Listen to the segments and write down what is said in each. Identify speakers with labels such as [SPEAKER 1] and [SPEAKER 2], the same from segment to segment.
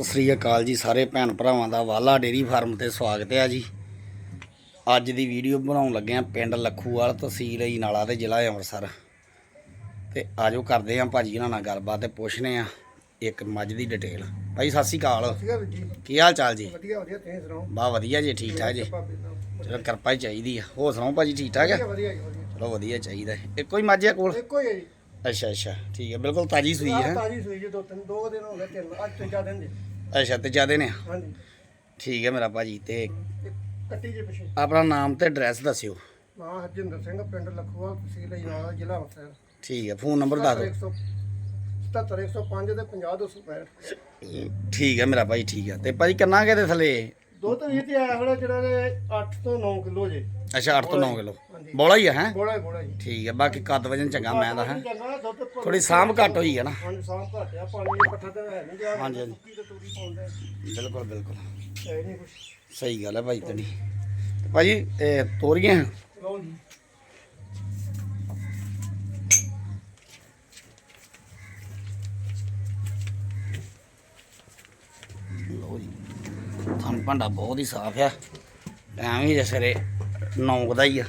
[SPEAKER 1] ਸਤਿ ਸ੍ਰੀ ਅਕਾਲ ਜੀ ਸਾਰੇ ਭੈਣ ਭਰਾਵਾਂ ਦਾ ਵਾਲਾ ਡੇਰੀ ਫਾਰਮ ਤੇ ਸਵਾਗਤ ਹੈ ਜੀ। ਅੱਜ ਦੀ ਵੀਡੀਓ ਬਣਾਉਣ ਲੱਗੇ ਆ ਪਿੰਡ ਲੱਖੂਵਾਲ ਤਹਿਸੀਲ ਈਨਾਲਾ ਤੇ ਜ਼ਿਲ੍ਹਾ ਅੰਮ੍ਰਿਤਸਰ। ਤੇ ਆਜੋ ਕਰਦੇ ਆ ਭਾਜੀ ਇਹਨਾਂ ਨਾਲ ਗੱਲਬਾਤ ਤੇ ਪੁੱਛਨੇ ਆ ਇੱਕ ਮੱਝ ਦੀ ਡਿਟੇਲ ਭਾਈ ਸਤਿ ਸ੍ਰੀ ਅਕਾਲ। ਕੀ ਹਾਲ ਚਾਲ ਜੀ?
[SPEAKER 2] ਵਧੀਆ ਵਧੀਆ ਤੁਸੀਂ ਸੁਣਾਓ?
[SPEAKER 1] ਬਾ ਵਧੀਆ ਜੀ ਠੀਕ ਠਾਕ ਜੀ।
[SPEAKER 2] ਨਾਲ।
[SPEAKER 1] ਚਲੋ ਕਿਰਪਾ ਹੀ ਚਾਹੀਦੀ ਆ। ਹੋਰ ਸੁਣਾਓ ਭਾਜੀ ਠੀਕ ਠਾਕ ਹੈ ਚਲੋ ਵਧੀਆ ਚਾਹੀਦਾ। ਇੱਕੋ ਹੀ ਮੱਝ ਆ ਕੋਲ?
[SPEAKER 2] ਇੱਕੋ ਹੀ ਹੈ ਜੀ।
[SPEAKER 1] ਅੱਛਾ ਅੱਛਾ। ਠੀਕ ਹੈ ਬਿਲਕੁਲ ਤਾਜੀ ਸੂਈ ਹੈ।
[SPEAKER 2] ਤਾਜ਼ੀ ਸੂਈ ਜੀ ਦੋ ਤਿੰਨ ਦੋ ਦਿਨ ਹੋ ਗਏ ਤਿੰਨ ਅੱਜ ਤੀਜਾ ਦਿਨ ਜੀ
[SPEAKER 1] ਅੱਛਾ ਤੇ ਜਿਆਦੇ ਨੇ
[SPEAKER 2] ਹਾਂਜੀ।
[SPEAKER 1] ਠੀਕ ਹੈ ਮੇਰਾ ਭਾਜੀ ਤੇ
[SPEAKER 2] ਕੱਟੀ ਜੀ ਪਿੱਛੇ।
[SPEAKER 1] ਆਪਣਾ ਨਾਮ ਤੇ ਐਡਰੈਸ ਦੱਸਿਓ।
[SPEAKER 2] ਨਾਂ ਹਰਜਿੰਦਰ ਸਿੰਘ ਪਿੰਡ ਲਖੂਆ ਤਹਿਸੀਲ ਇਨਾਲਾ ਜ਼ਿਲ੍ਹਾ ਅੰਮ੍ਰਿਤਸਰ।
[SPEAKER 1] ਠੀਕ ਹੈ ਫੋਨ ਨੰਬਰ ਦੱਸ ਦਿਓ।
[SPEAKER 2] 77 105 ਤੇ 50 265
[SPEAKER 1] ਠੀਕ ਹੈ ਮੇਰਾ ਭਾਈ ਠੀਕ ਹੈ। ਤੇ ਭਾਜੀ ਕਿੰਨਾ ਕੇ ਦੇ ਥਲੇ?
[SPEAKER 2] ਦੁੱਧ ਵੀ ਤੇ ਆਇਆ ਹੋਣਾ ਜਿਹੜਾ ਦੇ 8 ਤੋਂ 9 ਕਿਲੋ ਜੇ।
[SPEAKER 1] ਅੱਛਾ 8 ਤੋਂ 9 ਕਿਲੋ।
[SPEAKER 2] ਹਾਂਜੀ।
[SPEAKER 1] ਬੋਲਾ ਹੀ ਹੈ ਹੈ?
[SPEAKER 2] ਬੋੜਾ ਹੀ ਬੋੜਾ ਜੀ
[SPEAKER 1] ਠੀਕ ਹੈ ਬਾਕੀ ਕੱਦ ਵਜਨ ਚੰਗਾ ਮੈਂ ਦਾ ਹੈ।
[SPEAKER 2] ਚੰਗਾ ਦੁੱਧ ਭਰ-
[SPEAKER 1] ਥੋੜੀ ਸਾਂਭ ਘੱਟ ਹੋਈ ਹੈ ਨਾ।
[SPEAKER 2] ਹਾਂਜੀ ਸਾਂਭ ਘੱਟ ਆ ਪਾਣੀ ਪੱਠਾ ਤੇ ਹੈ ਨਹੀਂ ਗਿਆ
[SPEAKER 1] ਹਾਂਜੀ, ਹਾਂਜੀ।
[SPEAKER 2] ਸੁੱਕੀ ਤੇ ਤੂੜੀ ਪਾਉਂਦੇ
[SPEAKER 1] ਬਿਲਕੁਲ ਬਿਲਕੁਲ।
[SPEAKER 2] ਹੈ ਨਹੀਂ ਕੁਛ।
[SPEAKER 1] ਸਹੀ ਗੱਲ ਹੈ ਭਾਈ ਤੁਹਾਡੀ ਤੇ ਭਾਜੀ ਇਹ ਤੋਰੀਆਂ?
[SPEAKER 2] ਲਓ ਜੀ।
[SPEAKER 1] ਲਓ ਜੀ। ਥਣ ਭਾਂਡਾ ਬਹੁਤ ਹੀ ਸਾਫ਼ ਆ। ਟਾਈਮ ਹੀ ਜਸਰੇ 9 ਦਾ ਹੀ ਆ।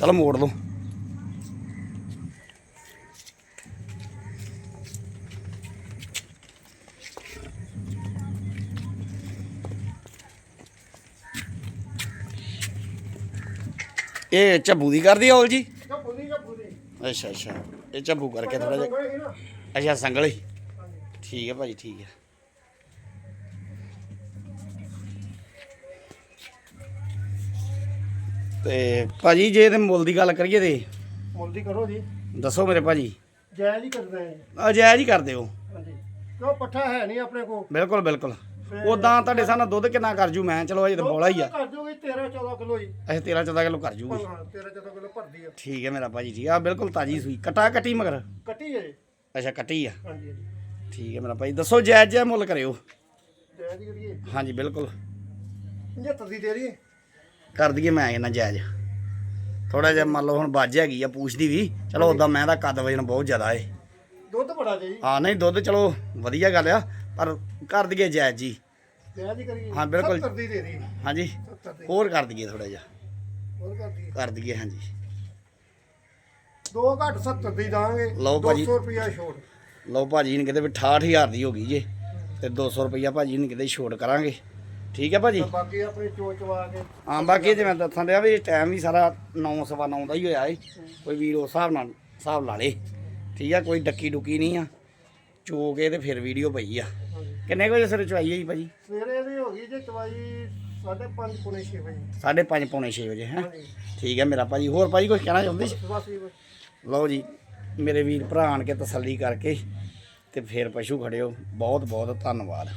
[SPEAKER 1] ਚਲ ਮੋੜ ਲਓ। ਇਹ ਝੱਬੂ ਦੀ ਕਰਦੀ ਔਲ ਜੀ ਅੱਛਾ ਅੱਛਾ। ਇਹ ਝੱਬੂ ਕਰਕੇ ਥੋੜਾ ਜਿਹਾ ਅੱਛਾ ਸੰਗਲੀ ਠੀਕ ਹੈ ਭਾਜੀ ਠੀਕ ਹੈ ਤੇ ਭਾਜੀ ਜੇ ਇਹਦੇ ਮੁੱਲ ਦੀ ਗੱਲ ਕਰੀਏ ਤੇ।
[SPEAKER 2] ਮੁੱਲ ਦੀ ਕਰੋ ਜੀ।
[SPEAKER 1] ਦੱਸੋ ਮੇਰੇ ਭਾਜੀ।
[SPEAKER 2] ਜਾਇਜ਼ ਹੀ ਕਰਨਾ ਹੈ
[SPEAKER 1] ਅਜਾਇਜ਼ ਹੀ ਕਰ ਦਿਓ
[SPEAKER 2] ਹਾਂਜੀ। ਕਿਉਂ ਪੱਠਾ ਹੈ ਨਹੀਂ ਆਪਣੇ ਕੋਲ?
[SPEAKER 1] ਬਿਲਕੁਲ ਬਿਲਕੁਲ। ਉਦਾਂ ਤੁਹਾਡੇ ਸਾਹਮਣੇ ਦੁੱਧ ਕਿੰਨਾ ਕਰ ਜੂ? ਮੈਂ ਚਲੋ ਅਜੇ ਤਾਂ ਬੋਲਾ ਹੀ ਆ।
[SPEAKER 2] ਕਰ ਦੋਗੇ 13 14 ਕਿਲੋ ਜੀ।
[SPEAKER 1] ਅਸੀਂ 13 14 ਕਿਲੋ ਕਰ ਜੂਗੀ।
[SPEAKER 2] ਹਾਂ 13 14 ਕਿਲੋ ਭਰਦੀ ਆ।
[SPEAKER 1] ਠੀਕ ਹੈ ਮੇਰਾ ਭਾਜੀ ਠੀਕ ਆ। ਬਿਲਕੁਲ ਤਾਜੀ ਸੂਈ। ਕਟਾ ਕੱਟੀ ਮਗਰ?
[SPEAKER 2] ਕੱਟੀ ਹੈ ਜੀ।
[SPEAKER 1] ਅੱਛਾ ਕੱਟੀ ਆ।
[SPEAKER 2] ਹਾਂਜੀ ਹਾਂਜੀ।
[SPEAKER 1] ਠੀਕ ਹੈ ਮੇਰਾ ਭਾਜੀ ਦੱਸੋ ਜਾਇਜ਼ ਜਿਹਾ ਮੁੱਲ ਕਰਿਓ।
[SPEAKER 2] ਜਾਇਜ਼ ਹੀ ਕਰੀਏ।
[SPEAKER 1] ਹਾਂਜੀ ਬਿਲਕੁਲ।
[SPEAKER 2] 75 ਦੀ ਦੇ ਰਹੀ
[SPEAKER 1] ਕਰ ਦਈਏ ਮੈਂ ਇਹਨਾਂ ਜਾਇਜ਼। ਥੋੜਾ ਜਿਹਾ ਮੰਨ ਲਓ ਹੁਣ ਵੱਜ ਹੈਗੀ ਆ ਪੂਛਦੀ ਵੀ। ਚਲੋ ਉਦਾਂ ਮੈਂ ਦਾ ਕੱਦ ਵਜਨ ਬਹੁਤ ਜ਼ਿਆਦਾ ਏ।
[SPEAKER 2] ਦੁੱਧ ਬੜਾ ਜੀ।
[SPEAKER 1] ਹਾਂ ਨਹੀਂ ਦੁੱਧ ਚਲੋ ਵਧੀਆ ਗੱਲ ਆ ਪਰ ਕਰ ਦਈਏ ਜਾਇਜ਼ ਜੀ।
[SPEAKER 2] ਜਾਇਜ਼ ਹੀ ਕਰੀਏ।
[SPEAKER 1] ਹਾਂ, ਬਿਲਕੁਲ।
[SPEAKER 2] 70 ਦੀ
[SPEAKER 1] ਹਾਂਜੀ।
[SPEAKER 2] 70 ਦੀ।
[SPEAKER 1] ਹੋਰ ਕਰ ਦਈਏ ਥੋੜਾ ਜਿਹਾ।
[SPEAKER 2] ਹੋਰ ਕਰਦੀ
[SPEAKER 1] ਕਰ ਦਈਏ ਹਾਂਜੀ।
[SPEAKER 2] ਦੋ ਘੱਟ 70 ਦੀ ਦਾਂਗੇ।
[SPEAKER 1] ਲਓ ਭਾਜੀ।
[SPEAKER 2] 200 ਰੁਪਿਆ ਛੋੜ
[SPEAKER 1] ਲਓ ਭਾਜੀ ਨੇ ਕਿਤੇ ਵੀ 68000 ਦੀ ਹੋ ਗਈ ਜੇ ਤੇ 200 ਰੁਪਈਆ ਭਾਜੀ ਨੇ ਕਿਤੇ ਛੋਟ ਕਰਾਂਗੇ। ਠੀਕ ਹੈ ਭਾਜੀ?
[SPEAKER 2] ਬਾਕੀ ਆਪਣੇ ਚੋਚਵਾ ਕੇ
[SPEAKER 1] ਹਾਂ ਬਾਕੀ ਜਿਵੇਂ ਦੱਸਣ ਡਿਆ ਵੀ ਟਾਈਮ ਵੀ ਸਾਰਾ 9 ਸਵਾ 9 ਦਾ ਹੀ ਹੋਇਆ ਏ। ਕੋਈ ਵੀਰ ਉਸ ਹਿਸਾਬ ਨਾਲ ਹਿਸਾਬ ਲਾ ਲੇ। ਠੀਕ ਆ ਕੋਈ ਡੱਕੀ ਡੁੱਕੀ ਨਹੀਂ ਆ। ਚੋ ਕੇ ਤੇ ਫਿਰ ਵੀਡੀਓ ਪਈ ਆ। ਕਿੰਨੇ ਕੁ ਵਜੇ ਸਿਰ ਚਵਾਈ ਹੈ ਜੀ ਭਾਜੀ?
[SPEAKER 2] ਸਵੇਰੇ ਦੀ ਹੋ ਗਈ ਜੇ ਚਵਾਈ 5:30 ਪੁਣੇ 6 ਵਜੇ।
[SPEAKER 1] 5:30 ਪੌਣੇ 6 ਵਜੇ ਹੈ? ਠੀਕ ਹੈ ਮੇਰਾ ਭਾਜੀ ਹੋਰ ਭਾਜੀ ਕੁਝ ਕਹਿਣਾ ਚਾਹੁੰਦੇ? ਸੀ। ਲਓ ਜੀ ਮੇਰੇ ਵੀਰ ਭਰਾ ਆਣ ਕੇ ਤਸੱਲੀ ਕਰਕੇ ਤੇ ਫਿਰ ਪਸ਼ੂ ਖੜਿਓ। ਬਹੁਤ ਬਹੁਤ ਧੰਨਵਾਦ।